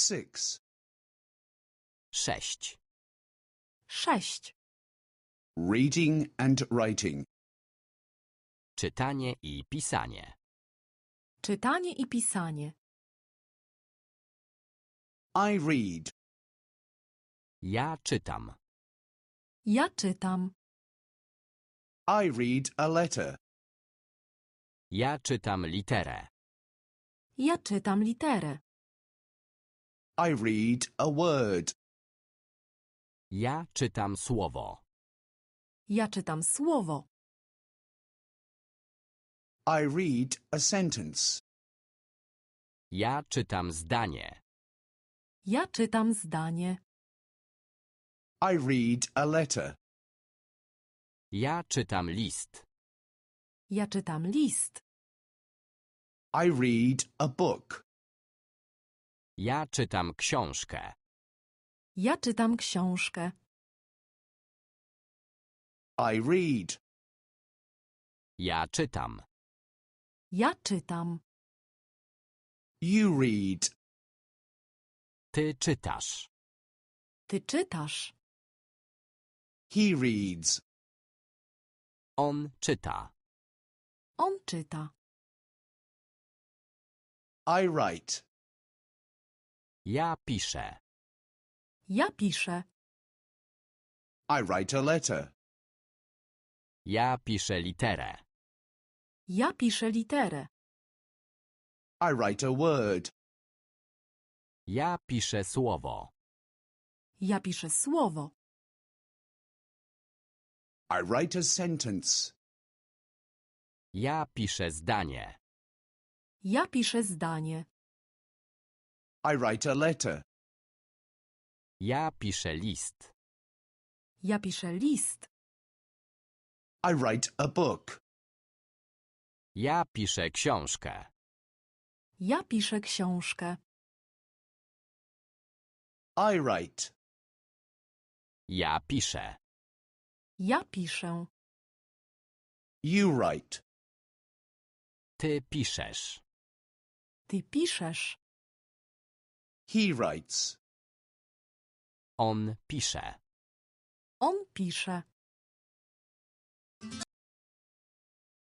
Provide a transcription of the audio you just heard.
six. Sześć. Sześć. Reading and writing. Czytanie i pisanie. Czytanie i pisanie. I read. Ja czytam. Ja czytam. I read a letter. Ja czytam literę. Ja czytam literę. I read a word. Ja czytam słowo. Ja czytam słowo. I read a sentence. Ja czytam zdanie. Ja czytam zdanie. I read a letter. Ja czytam list. Ja czytam list. I read a book. Ja czytam książkę. Ja czytam książkę. I read. Ja czytam. Ja czytam. You read. Ty czytasz. Ty czytasz. He reads. On czyta. On czyta. I write. Ja piszę. Ja piszę. I write a letter. Ja piszę literę. Ja piszę literę. I write a word. Ja piszę słowo. Ja piszę słowo. I write a sentence. Ja piszę zdanie. Ja piszę zdanie. I write a letter. Ja piszę list. Ja piszę list. I write a book. Ja piszę książkę. Ja piszę książkę. I write. Ja piszę. Ja piszę. You write. Ty piszesz. Ty piszesz. He writes. On pisze. On pisze.